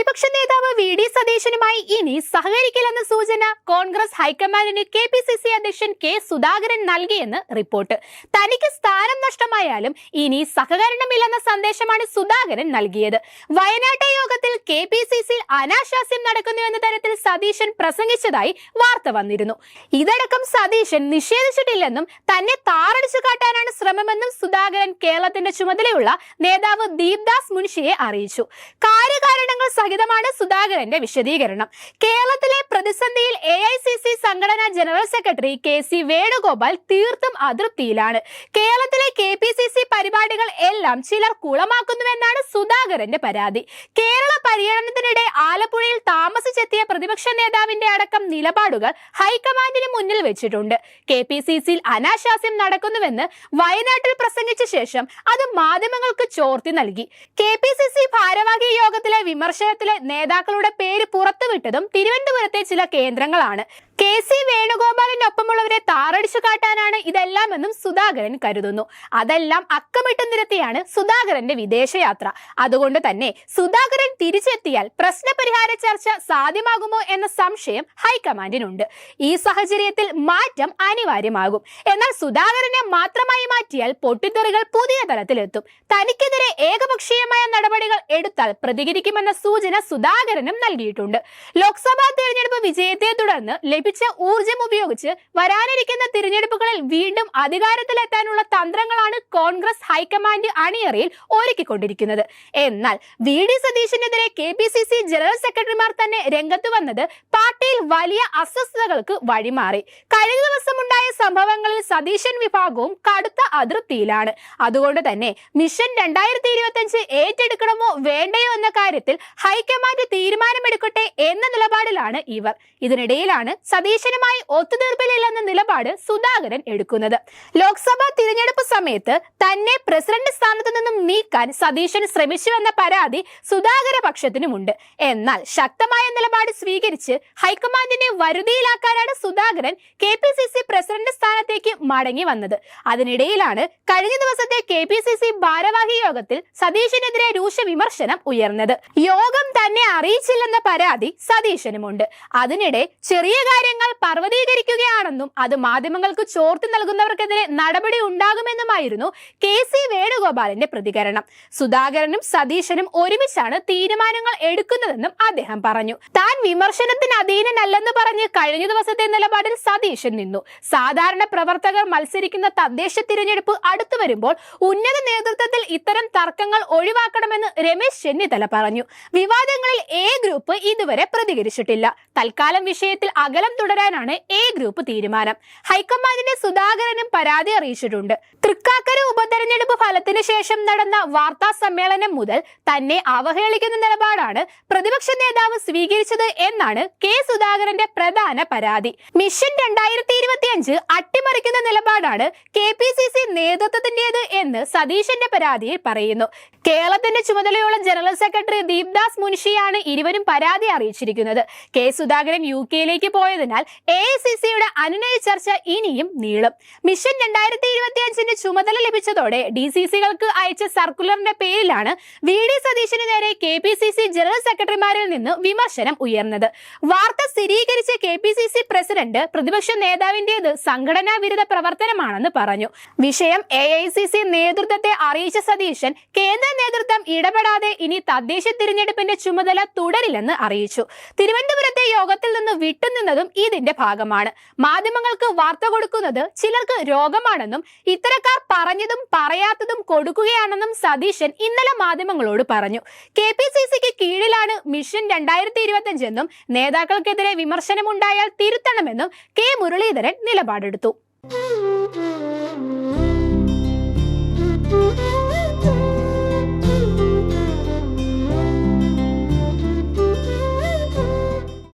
പ്രതിപക്ഷ നേതാവ് V D സതീശനുമായി ഇനി സഹകരിക്കില്ലെന്ന സൂചന കോൺഗ്രസ് ഹൈക്കമാൻഡിന് കെ പി സി സി അധ്യക്ഷൻ കെ സുധാകരൻ നൽകിയെന്ന് റിപ്പോർട്ട്. തനിക്ക് സ്ഥാനം നഷ്ടമായാലും ഇനി സഹകരണമില്ലെന്ന സന്ദേശമാണ് സുധാകരൻ നൽകിയത്. വയനാട്ടെ യോഗത്തിൽ കെ പി സി സി അനാശാസ്യം നടക്കുന്നു എന്ന തരത്തിൽ സതീശൻ പ്രസംഗിച്ചതായി വാർത്ത വന്നിരുന്നു. ഇതടക്കം സതീശൻ നിഷേധിച്ചിട്ടില്ലെന്നും തന്നെ താറടിച്ചു കാട്ടാനാണ് ശ്രമമെന്നും സുധാകരൻ കേരളത്തിന്റെ ചുമതലയുള്ള നേതാവ് ദീപ്ദാസ് മുൻഷിയെ അറിയിച്ചു. കാര്യകാരണങ്ങൾ സഹിതമാണ് സുധാകരന്റെ വിശദീകരണം. കേരളത്തിലെ പ്രതിസന്ധിയിൽ എ ഐ സി സി സംഘടനാ general secretary K C Venugopal തീർത്തും അതൃപ്തിയിലാണ്. കേരളത്തിലെ കെ പി സി സി പരിപാടികൾ എല്ലാം ചിലർ കുളമാക്കുന്നുവെന്നാണ് സുധാകരന്റെ പരാതി. കേരള പര്യടനത്തിനിടെ ആലപ്പുഴയിൽ താമസിച്ചെത്തിയ പ്രതിപക്ഷ നേതാവിന്റെ അടക്കം നിലപാടുകൾ ഹൈക്കമാൻഡിന് മുന്നിൽ വെച്ചിട്ടുണ്ട്. കെ പി സി സിയിൽ അനാശാസ്യം നടക്കുന്നുവെന്ന് വയനാട്ടിൽ പ്രസംഗിച്ച ശേഷം അത് മാധ്യമങ്ങൾക്ക് ചോർത്തി നൽകി. കെ പി സി സി ഭാരവാഹി യോഗത്തിലെ വിമർശനത്തിലെ നേതാക്കളുടെ പേര് പുറത്തുവിട്ടതും തിരുവനന്തപുരത്തെ ചില കേന്ദ്രങ്ങളാണ്. കെ സി വേണുഗോപാലിനൊപ്പമുള്ളവരെ താറടിച്ചു കാട്ടാനാണ് ഇതെല്ലാം എന്നും സുധാകരൻ കരുതുന്നു. അതെല്ലാം അക്കമിട്ട് നിരത്തിയാണ് സുധാകരന്റെ വിദേശയാത്ര. അതുകൊണ്ട് തന്നെ സുധാകരൻ തിരിച്ചെത്തിയാൽ പ്രശ്നപരിഹാര ചർച്ച സാധ്യമാകുമോ എന്ന സംശയം ഹൈക്കമാൻഡിനുണ്ട്. ഈ സാഹചര്യത്തിൽ മാറ്റം അനിവാര്യമാകും. എന്നാൽ സുധാകരനെ മാത്രമായി മാറ്റിയാൽ പൊട്ടിത്തെറികൾ പുതിയ തലത്തിലെത്തും. തനിക്കെതിരെ ഏകപക്ഷീയമായ നടപടികൾ എടുത്താൽ പ്രതികരിക്കുമെന്ന സൂചന സുധാകരനും നൽകിയിട്ടുണ്ട്. ലോക്സഭാ തെരഞ്ഞെടുപ്പ് വിജയത്തെ തുടർന്ന് ലഭിച്ച ഊർജം ഉപയോഗിച്ച് വരാനിരിക്കുന്ന തിരഞ്ഞെടുപ്പുകളിൽ വീണ്ടും അധികാരത്തിലെത്താനുള്ള തന്ത്രങ്ങളാണ് കോൺഗ്രസ് ഹൈക്കമാൻഡ് അണിയറയിൽ ഒരുക്കിക്കൊണ്ടിരിക്കുന്നത്. എന്നാൽ V D സതീശനെതിരെ K P C C general സെക്രട്ടറിമാർ തന്നെ രംഗത്ത് വന്നത് പാർട്ടിയിൽ വലിയ അസ്വസ്ഥതകൾക്ക് വഴിമാറി. കഴിഞ്ഞ ദിവസമുണ്ടായ സംഭവങ്ങളിൽ സതീശൻ വിഭാഗവും കടുത്ത അതൃപ്തിയിലാണ്. അതുകൊണ്ട് തന്നെ മിഷൻ രണ്ടായിരത്തി ഇരുപത്തി ഏറ്റെടുക്കണമോ വേണ്ടയോ എന്ന കാര്യത്തിൽ ഹൈക്കമാൻഡ് തീരുമാനമെടുക്കട്ടെ എന്ന നിലപാടിലാണ് ഇവർ. ഇതിനിടയിലാണ് സതീശനുമായി ഒത്തുതീർപ്പിലില്ലെന്ന നിലപാട് സുധാകരൻ എടുക്കുന്നത്. ലോക്സഭാ തിരഞ്ഞെടുപ്പ് സമയത്ത് തന്നെ പ്രസിഡന്റ് സ്ഥാനത്ത് നിന്നും നീക്കാൻ സതീശൻ ശ്രമിച്ചുവെന്ന പരാതി സുധാകര പക്ഷത്തിനുമുണ്ട്. എന്നാൽ ശക്തമായ നിലപാട് സ്വീകരിച്ച് ഹൈക്കമാൻഡിനെ വരുതിയിലാക്കാനാണ് Sudhakaran K P C C president സ്ഥാനത്തേക്ക് മടങ്ങി വന്നത്. അതിനിടയിലാണ് കഴിഞ്ഞ ദിവസത്തെ കെ പി സി സി ഭാരവാഹി യോഗത്തിൽ സതീശനെതിരെ രൂക്ഷ വിമർശനം ഉയർന്നത്. യോഗം തന്നെ അറിയിച്ചില്ലെന്ന പരാതി സതീശനുമുണ്ട്. അതിനിടെ ചെറിയ കാര്യങ്ങൾ പർവതീകരിക്കുകയാണെന്നും അത് മാധ്യമങ്ങൾക്ക് ചോർത്തി നൽകുന്നവർക്കെതിരെ നടപടി ഉണ്ടാകുമെന്നുമായിരുന്നു കെ സി വേണുഗോപാലിന്റെ പ്രതികരണം. സുധാകരനും സതീശനും ഒരുമിച്ചാണ് തീരുമാനങ്ങൾ എടുക്കുന്നതെന്നും അദ്ദേഹം പറഞ്ഞു. താൻ വിമർശനത്തിന് അധീനനല്ലെന്ന് പറഞ്ഞ് കഴിഞ്ഞ ദിവസത്തെ നിലപാടിൽ സതീശൻ നിന്നു. സാധാരണ പ്രവർത്തകർ മത്സരിക്കുന്ന തദ്ദേശ തിരഞ്ഞെടുപ്പ് അടുത്തു വരുമ്പോൾ ഉന്നത നേതൃത്വത്തിൽ ഇത്തരം തർക്കങ്ങൾ ഒഴിവാക്കണമെന്ന് രമേശ് ചെന്നിത്തല പറഞ്ഞു. വിവാദങ്ങളിൽ എ ഗ്രൂപ്പ് ഇതുവരെ പ്രതികരിച്ചിട്ടില്ല. തൽക്കാലം വിഷയത്തിൽ അകലം തുടരാനാണ് എ ഗ്രൂപ്പ് തീരുമാനം. ഹൈക്കമാൻഡിന് സുധാകരനും പരാതി അറിയിച്ചിട്ടുണ്ട്. തൃക്കാക്കര ഉപതെരഞ്ഞെടുപ്പ് ഫലത്തിന് ശേഷം നടന്ന വാർത്താ സമ്മേളനം മുതൽ തന്നെ അവഹേളിക്കുന്ന നിലപാടാണ് പ്രതിപക്ഷ നേതാവ് സ്വീകരിച്ചത് എന്നാണ് കെ സുധാകരന്റെ പ്രധാന പരാതി. മിഷൻ രണ്ടായിരത്തി ഇരുപത്തിയഞ്ച് അട്ടിമറിക്കുന്ന നിലപാടാണ് കെ പി സി സി നേതൃത്വത്തിന്റേത് എന്ന് സതീശന്റെ പരാതിയിൽ പറയുന്നു. കേരളത്തിന്റെ ചുമതലയുള്ള ജനറൽ സെക്രട്ടറി ദീപ്ദാസ് മുൻഷിയാണ് ഇരുവരും പരാതി അറിയിച്ചിരിക്കുന്നത്. കെ സുധാകരൻ യു കെയിലേക്ക് പോയതിനാൽ എ ഐ സി സിയുടെ അനുനയ ചർച്ച ഇനിയും നീളും. മിഷൻ രണ്ടായിരത്തി ഇരുപത്തി അഞ്ചിന്റെ ചുമതല ലഭിച്ചതോടെ ഡി സി സികൾക്ക് അയച്ച സർക്കുലറിന്റെ പേരിലാണ് വി ഡി സതീശന് നേരെ K P C C general സെക്രട്ടറിമാരിൽ നിന്ന് വിമർശനം ഉയർന്നത്. വാർത്ത സ്ഥിരീകരിച്ച K P C C president പ്രതിപക്ഷ നേതാവിന്റേത് സംഘടനാ വിരുദ്ധ പ്രവർത്തനമാണെന്ന് പറഞ്ഞു. വിഷയം എ ഐ സി സി നേതൃത്വത്തെ അറിയിച്ച സതീശൻ കേന്ദ്ര നേതൃത്വം ഇടപെടാതെ ഇനി തദ്ദേശ തിരഞ്ഞെടുപ്പിന്റെ ചുമതല തുടരില്ലെന്ന് അറിയിച്ചു. തിരുവനന്തപുരത്തെ യോഗത്തിൽ നിന്ന് വിട്ടുനിന്നതും ഇതിന്റെ ഭാഗമാണ്. മാധ്യമങ്ങൾക്ക് വാർത്ത കൊടുക്കുന്നത് ചിലർക്ക് രോഗമാണെന്നും ഇത്തരക്കാർ പറഞ്ഞതും പറയാത്തതും കൊടുക്കുകയാണെന്നും സതീശൻ ഇന്നലെ മാധ്യമങ്ങളോട് പറഞ്ഞു. കെ പി സി സിക്ക് കീഴിലാണ് മിഷൻ രണ്ടായിരത്തി ഇരുപത്തി എന്നും നേതാക്കൾക്കെതിരെ വിമർശനമുണ്ടായാൽ തിരുത്തണമെന്നും കെ മുരളീധരൻ നിലപാടെടുത്തു.